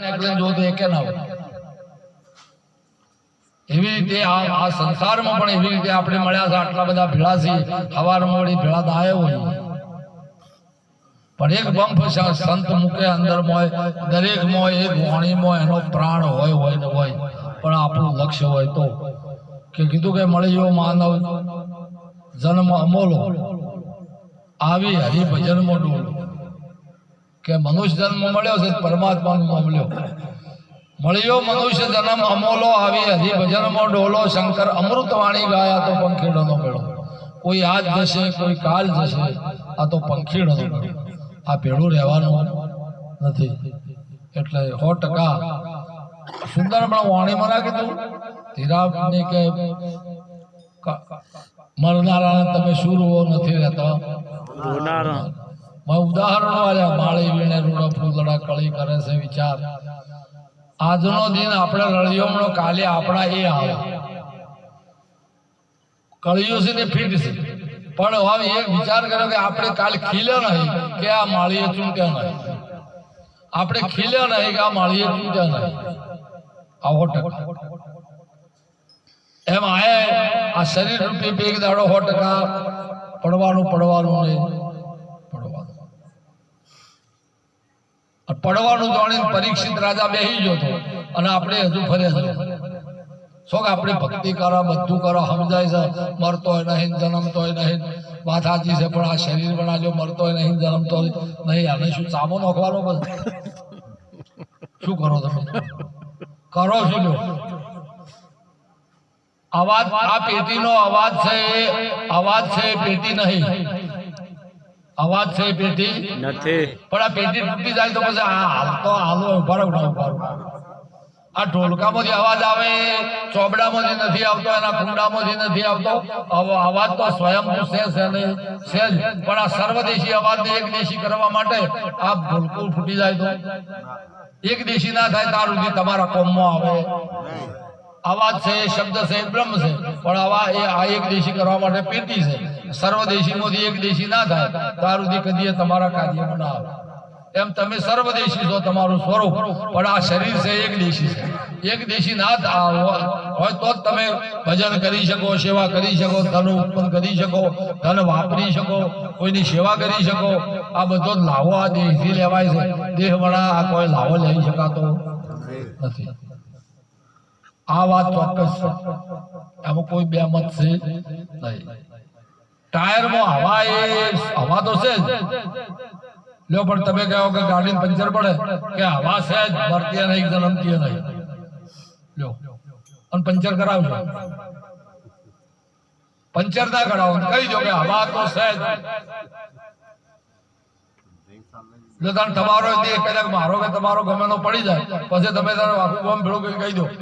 દરેક મોય એક એનો પ્રાણ હોય હોય ને હોય. પણ આપણું લક્ષ્ય હોય તો. કે કીધું કે મળ્યો માનવ, જન્મ અમોલો. આવી હરિભજનમાં ડોલો કે મનુષ્ય જન્મ મળ્યો છે, પરમાત્માનો મળ્યો. મળ્યો મનુષ્ય જન્મ, અમોલો આવી હજી ભજનમાં ડોલો, શંકર અમૃત વાણી ગાયા તો પંખીડોનો મેળો કોઈ આજ જશે, કોઈ કાલ જશે, આ તો પંખીડોનો મેળો આ ભેળું રહેવાનું નથી. એટલે સો ટકા સુંદર પણ વાણીમાં રાખી કીધું ધીરાબની કે મરનારાને તમે સુરવો નથી રહેતા? મેં ઉદાહરણો આવ્યા માળી વીણે રૂડો ફૂલડા કળી કરે છે વિચાર. આજનો દિન આપણે લળિયોમણો કાલે આપણા એ આવે. કળિયું છે ને ફીટ છે. પણ હવે એક વિચાર કર્યો કે આપણે કાલ ખીલ્યા નહીં કે આ માળીએ ચૂંટ્યા નહીં. આપણે ખીલ્યા નહીં કે આ માળીએ ચૂંટ્યા નહીં. આવો ટકા. એમ આએ આ શરીર રૂપી બેગ દાડો સો ટકા. પડવાનું પડવાનું નહીં પડવાનું અને પડવાનું જાણીને પરીક્ષિત રાજા બેસી ગયો હતો. અને આપણે હજુ ફરે શું કે આપણે ભક્તિ કરો, બધું કરો, સમજાય છે. મરતો હોય નહીં જન્મતો હોય નહીં. માથાજી છે, પણ આ શરીર બનાવ્યો મરતો હોય નહીં જન્મતો હોય નહીં. આને શું ચામો નોખવાનો બસ? શું કરો તમે? કરો શું અવાજ, આ પેટીનો અવાજ છે એ અવાજ છે પેટી નહીં. અવાજ છે પેટી નથી. પણ આ પેટી તૂટી જાય તો પછી હાલ તો હાલો ઊભા રહો ઊભા. આ ઢોલકામાંથી અવાજ આવે ચોબડામાંથી નથી આવતો એના કુંડામાંથી નથી આવતો. અવાજ તો સ્વયં છે છે જ. પણ આ સર્વદેશી અવાજને એક દેશી કરવા માટે આ ઢોલકું ફૂટી જાય તો. એક દેશી ના થાય તાર સુધી તમારા કોમમાં આવે. અવાજ છે, શબ્દ છે, બ્રહ્મ છે. પણ આવા એ આ એક દેશી કરવા માટે પેટી છે. સર્વદેશી મોદી એક દેશી ના થાય. ત્યાર સુધી કદી તમારા કાર્યમાં ના આવે. એમ તમે સર્વદેશી છો તમારું સ્વરૂપ. પણ આ શરીર છે એક દેશી છે. એક દેશી ના હોય તો જ તમે ભજન કરી શકો, સેવા કરી શકો, ધન ઉત્પન્ન કરી શકો, ધન વાપરી શકો, કોઈની સેવા કરી શકો. આ બધો લાવો આ દેહથી લેવાય છે. દેહ વડા આ કોઈ લાવો લઈ શકાતો નથી. આ વાત ચોક્કસ આમાં કોઈ બે મત છે નહીં. ટાયરમાં હવા એ, હવા તો છે લ્યો, પણ તમે કહો કે ગાડી પંચર પડે, કે હવા છે જ ભરતી નહીં જન્મતી નહીં. લ્યો, અને પંચર કરાવજો. પંચર ના કરાવો કહી દો કે હવા તો છે જ. તમારો મારો કે તમારો ગમે નો પડી જાય. પછી તમે તારે આખું બોમ્બ ભેળું કહી દો.